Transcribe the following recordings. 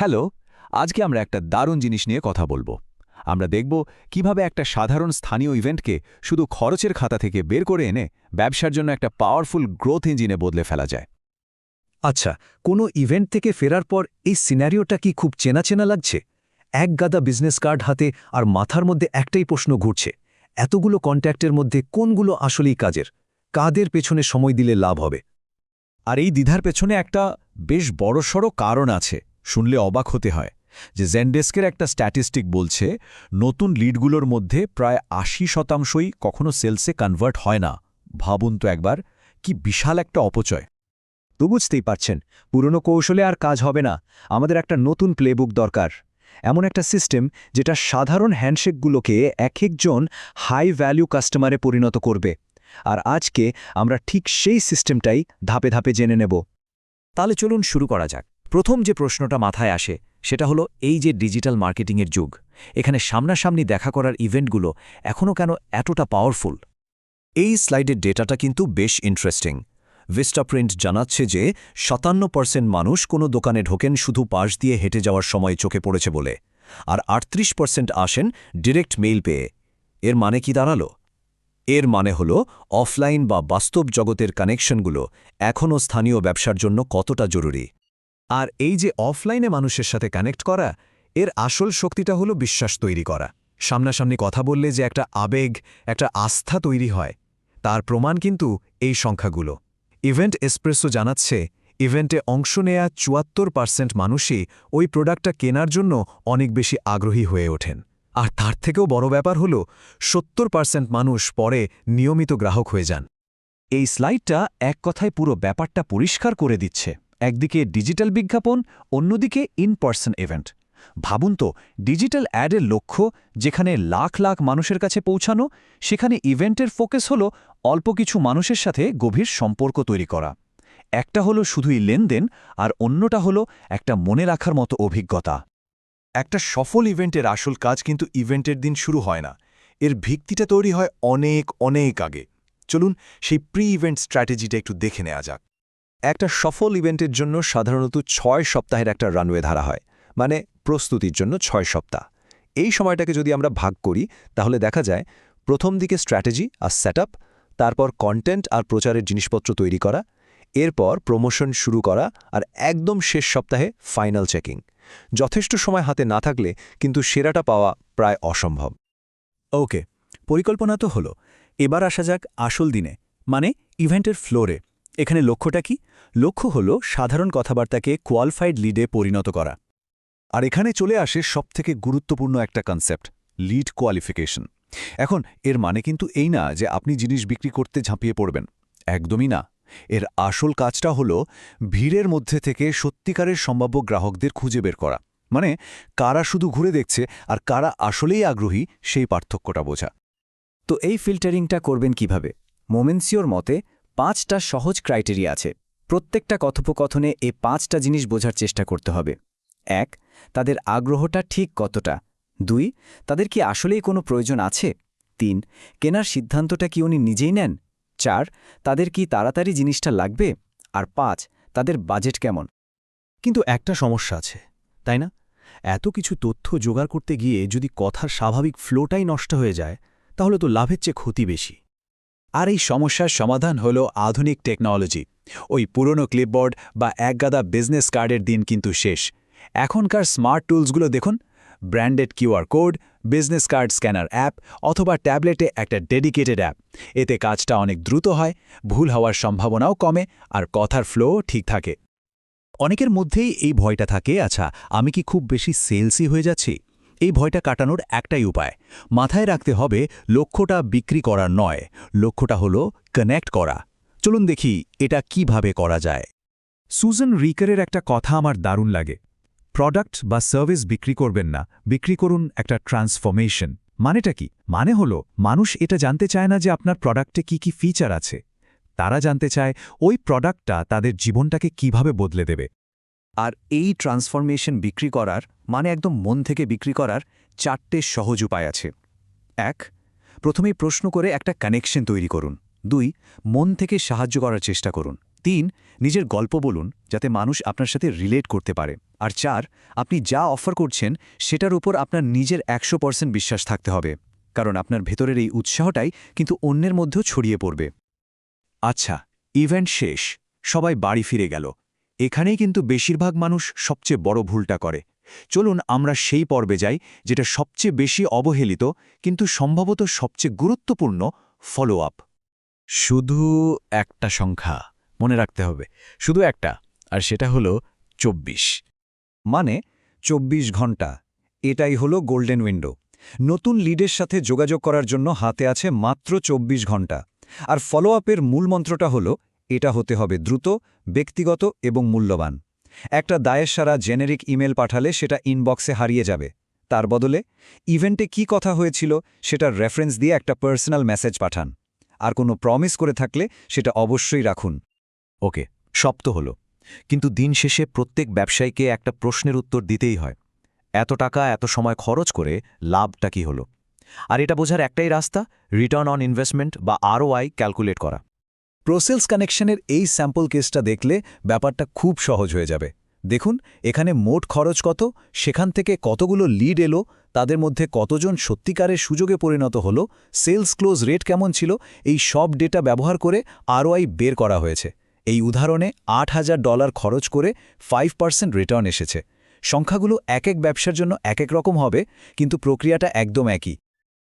Hello আজকে আমরা একটা দারুণ জিনিস নিয়ে কথা বলব। আমরা দেখব কীভাবে একটা সাধারণ স্থানীয় ইভেন্টকে শুধু খরচের খাতা থেকে বের করে এনে ব্যবসার জন্য একটা পাওয়ারফুল গ্রোথ ইঞ্জিনে বদলে ফেলা যায়। আচ্ছা কোনো ইভেন্ট থেকে ফেরার পর এই সিনারিওটা কি খুব চেনা চেনা লাগছে? এক গাদা বিজনেস কার্ড হাতে আর মাথার মধ্যে একটাই প্রশ্ন ঘুরছে এতগুলো কন্ট্যাক্টের মধ্যে কোনগুলো আসলেই কাজের? কাদের পেছনে সময় দিলে লাভ হবে? আর এই দ্বিধার পেছনে একটা বেশ বড়সড় কারণ আছে। শুনলে অবাক হতে হয় যে জেনডেস্কের একটা স্ট্যাটিস্টিক বলছে, নতুন লিডগুলোর মধ্যে প্রায় আশি শতাংশই কখনো সেলসে কনভার্ট হয় না। ভাবুন তো একবার, কি বিশাল একটা অপচয়। তো বুঝতেই পারছেন, পুরনো কৌশলে আর কাজ হবে না, আমাদের একটা নতুন প্লেবুক দরকার। এমন একটা সিস্টেম যেটা সাধারণ হ্যান্ডশেকগুলোকে এক একজন হাই ভ্যালু কাস্টমারে পরিণত করবে। আর আজকে আমরা ঠিক সেই সিস্টেমটাই ধাপে ধাপে জেনে নেব। তাহলে চলুন শুরু করা যাক। প্রথম যে প্রশ্নটা মাথায় আসে, সেটা হলো এই যে ডিজিটাল মার্কেটিংয়ের যুগ, এখানে সামনাসামনি দেখা করার ইভেন্টগুলো এখনও কেন এতটা পাওয়ারফুল? এই স্লাইডের ডেটাটা কিন্তু বেশ ইন্টারেস্টিং। ভিস্টাপ্রিন্ট জানাচ্ছে যে সাতান্ন পার্সেন্ট মানুষ কোনো দোকানে ঢোকেন শুধু পাশ দিয়ে হেঁটে যাওয়ার সময় চোখে পড়েছে বলে, আর আটত্রিশ পার্সেন্ট আসেন ডিরেক্ট মেইল পেয়ে। এর মানে কি দাঁড়াল? এর মানে হল অফলাইন বা বাস্তব জগতের কানেকশনগুলো এখনও স্থানীয় ব্যবসার জন্য কতটা জরুরি? আর এই যে অফলাইনে মানুষের সাথে কানেক্ট করা, এর আসল শক্তিটা হলো বিশ্বাস তৈরি করা। সামনাসামনি কথা বললে যে একটা আবেগ, একটা আস্থা তৈরি হয়, তার প্রমাণ কিন্তু এই সংখ্যাগুলো। ইভেন্ট এসপ্রেসো জানাচ্ছে, ইভেন্টে অংশ নেয়া চুয়াত্তর পার্সেন্ট মানুষই ওই প্রোডাক্টটা কেনার জন্য অনেক বেশি আগ্রহী হয়ে ওঠেন। আর তার থেকেও বড় ব্যাপার হল, সত্তর পার্সেন্ট মানুষ পরে নিয়মিত গ্রাহক হয়ে যান। এই স্লাইডটা এক কথায় পুরো ব্যাপারটা পরিষ্কার করে দিচ্ছে। একদিকে ডিজিটাল বিজ্ঞাপন, অন্যদিকে ইন পার্সন ইভেন্ট। ভাবুন তো, ডিজিটাল অ্যাডের লক্ষ্য যেখানে লাখ লাখ মানুষের কাছে পৌঁছানো, সেখানে ইভেন্টের ফোকাস হল অল্প কিছু মানুষের সাথে গভীর সম্পর্ক তৈরি করা। একটা হলো শুধুই লেনদেন, আর অন্যটা হলো একটা মনে রাখার মতো অভিজ্ঞতা। একটা সফল ইভেন্টের আসল কাজ কিন্তু ইভেন্টের দিন শুরু হয় না। এর ভিত্তিটা তৈরি হয় অনেক অনেক আগে। চলুন সেই প্রি ইভেন্ট স্ট্র্যাটেজিটা একটু দেখে নেওয়া যাক। একটা সফল ইভেন্টের জন্য সাধারণত ছয় সপ্তাহের একটা রানওয়ে ধারা হয় মানে প্রস্তুতির জন্য ছয় সপ্তাহ। এই সময়টাকে যদি আমরা ভাগ করি, তাহলে দেখা যায় প্রথম দিকে স্ট্র্যাটেজি আর সেট তারপর কন্টেন্ট আর প্রচারের জিনিসপত্র তৈরি করা, এরপর প্রমোশন শুরু করা আর একদম শেষ সপ্তাহে ফাইনাল চেকিং। যথেষ্ট সময় হাতে না থাকলে কিন্তু সেরাটা পাওয়া প্রায় অসম্ভব। ওকে, পরিকল্পনা তো হলো। এবার আসা যাক আসল দিনে মানে ইভেন্টের ফ্লোরে। এখানে লক্ষ্যটা কি? লক্ষ্য হল সাধারণ কথাবার্তাকে কোয়ালিফাইড লিডে পরিণত করা। আর এখানে চলে আসে সবথেকে গুরুত্বপূর্ণ একটা কনসেপ্ট লিড কোয়ালিফিকেশন এখন, এর মানে কিন্তু এই না যে আপনি জিনিস বিক্রি করতে ঝাঁপিয়ে পড়বেন। একদমই না। এর আসল কাজটা হল ভিড়ের মধ্যে থেকে সত্যিকারের সম্ভাব্য গ্রাহকদের খুঁজে বের করা। মানে কারা শুধু ঘুরে দেখছে আর কারা আসলেই আগ্রহী, সেই পার্থক্যটা বোঝা। তো এই ফিল্টারিংটা করবেন কীভাবে? মোমেন্সিওর মতে পাঁচটা সহজ ক্রাইটেরিয়া আছে। প্রত্যেকটা কথোপকথনে এ পাঁচটা জিনিস বোঝার চেষ্টা করতে হবে। এক, তাদের আগ্রহটা ঠিক কতটা? দুই, তাদের কি আসলেই কোনো প্রয়োজন আছে? তিন, কেনার সিদ্ধান্তটা কি উনি নিজেই নেন? চার, তাদের কি তাড়াতাড়ি জিনিসটা লাগবে? আর পাঁচ, তাদের বাজেট কেমন? কিন্তু একটা সমস্যা আছে, তাই না? এত কিছু তথ্য জোগাড় করতে গিয়ে যদি কথার স্বাভাবিক ফ্লোটাই নষ্ট হয়ে যায়, তাহলে তো লাভের চেয়ে ক্ষতি বেশি। আর এই সমস্যার সমাধান হল আধুনিক টেকনোলজি। ওই পুরনো ক্লিপবোর্ড বা একগাদা বিজনেস কার্ডের দিন কিন্তু শেষ। এখনকার স্মার্ট টুলসগুলো দেখুন, branded QR code, business card scanner app অথবা ট্যাবলেটে একটা ডেডিকেটেড অ্যাপ। এতে কাজটা অনেক দ্রুত হয়, ভুল হওয়ার সম্ভাবনাও কমে আর কথার ফ্লো ঠিক থাকে। অনেকের মধ্যেই এই ভয়টা থাকে আচ্ছা আমি কি খুব বেশি সেলসি হয়ে যাচ্ছি? এই ভয়টা কাটানোর একটাই উপায়। মাথায় রাখতে হবে লক্ষ্যটা বিক্রি করার নয়, লক্ষ্যটা হলো কানেক্ট করা। চলুন দেখি এটা কীভাবে করা যায়। সুজন রিকারের একটা কথা আমার দারুণ লাগে। প্রোডাক্ট বা সার্ভিস বিক্রি করবেন না, বিক্রি করুন একটা ট্রান্সফরমেশন। মানেটা কি? মানে হলো, মানুষ এটা জানতে চায় না যে আপনার প্রোডাক্টে কি কি ফিচার আছে। তারা জানতে চায় ওই প্রোডাক্টটা তাদের জীবনটাকে কীভাবে বদলে দেবে। আর এই ট্রান্সফরমেশন বিক্রি করার মানে একদম মন থেকে বিক্রি করার, চারটে সহজ উপায় আছে। এক, প্রথমেই প্রশ্ন করে একটা কানেকশন তৈরি করুন। দুই, মন থেকে সাহায্য করার চেষ্টা করুন। তিন, নিজের গল্প বলুন, যাতে মানুষ আপনার সাথে রিলেট করতে পারে। আর চার, আপনি যা অফার করছেন, সেটার উপর আপনার নিজের একশো পার্সেন্ট বিশ্বাস থাকতে হবে। কারণ আপনার ভেতরের এই উৎসাহটাই কিন্তু অন্যের মধ্যেও ছড়িয়ে পড়বে। আচ্ছা ইভেন্ট শেষ। সবাই বাড়ি ফিরে গেল। এখানেই কিন্তু বেশিরভাগ মানুষ সবচেয়ে বড় ভুলটা করে। চলুন আমরা সেই পর্বে যাই, যেটা সবচেয়ে বেশি অবহেলিত, কিন্তু সম্ভবত সবচেয়ে গুরুত্বপূর্ণ ফলো আপ শুধু একটা সংখ্যা, মনে রাখতে হবে। শুধু একটা, আর সেটা হলো চব্বিশ। মানে চব্বিশ ঘণ্টা, এটাই হলো গোল্ডেন উইন্ডো নতুন লিডের সাথে যোগাযোগ করার জন্য হাতে আছে মাত্র চব্বিশ ঘণ্টা। আর ফলো আপের মূল মন্ত্রটা হলো এটা হতে হবে দ্রুত, ব্যক্তিগত এবং মূল্যবান। একটা দায়ের সারা জেনেরিক ইমেল পাঠালে সেটা ইনবক্সে হারিয়ে যাবে। তার বদলে, ইভেন্টে কি কথা হয়েছিল সেটার রেফারেন্স দিয়ে একটা পার্সোনাল মেসেজ পাঠান। আর কোনো প্রমিস করে থাকলে সেটা অবশ্যই রাখুন। ওকে সপ্ত হল। কিন্তু দিন শেষে প্রত্যেক ব্যবসায়ীকে একটা প্রশ্নের উত্তর দিতেই হয়। এত টাকা, এত সময় খরচ করে লাভটা কি হলো? আর এটা বোঝার একটাই রাস্তা রিটার্ন অন ইনভেস্টমেন্ট বা আরওআই ক্যালকুলেট করা। প্রোসেলস কানেকশনের এই স্যাম্পল কেসটা দেখলে ব্যাপারটা খুব সহজ হয়ে যাবে। দেখুন, এখানে মোট খরচ কত, সেখান থেকে কতগুলো লিড এলো, তাদের মধ্যে কতজন সত্যিকারের সুযোগে পরিণত হলো সেলস ক্লোজ রেট কেমন ছিল, এই সব ডেটা ব্যবহার করে আরওআই বের করা হয়েছে। এই উদাহরণে আট হাজার ডলার খরচ করে ফাইভ পার্সেন্ট রিটার্ন এসেছে। সংখ্যাগুলো এক এক ব্যবসার জন্য এক এক রকম হবে, কিন্তু প্রক্রিয়াটা একদম একই।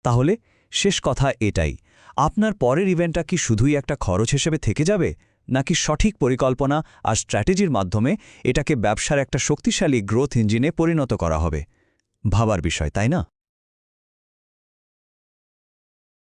তাহলে শেষ কথা এটাই। আপনার পরের ইভেন্টটা কি শুধুই একটা খরচ হিসেবে থেকে যাবে? নাকি সঠিক পরিকল্পনা আর স্ট্র্যাটেজির মাধ্যমে এটাকে ব্যবসার একটা শক্তিশালী গ্রোথ ইঞ্জিনে পরিণত করা হবে? ভাবার বিষয়, তাই না?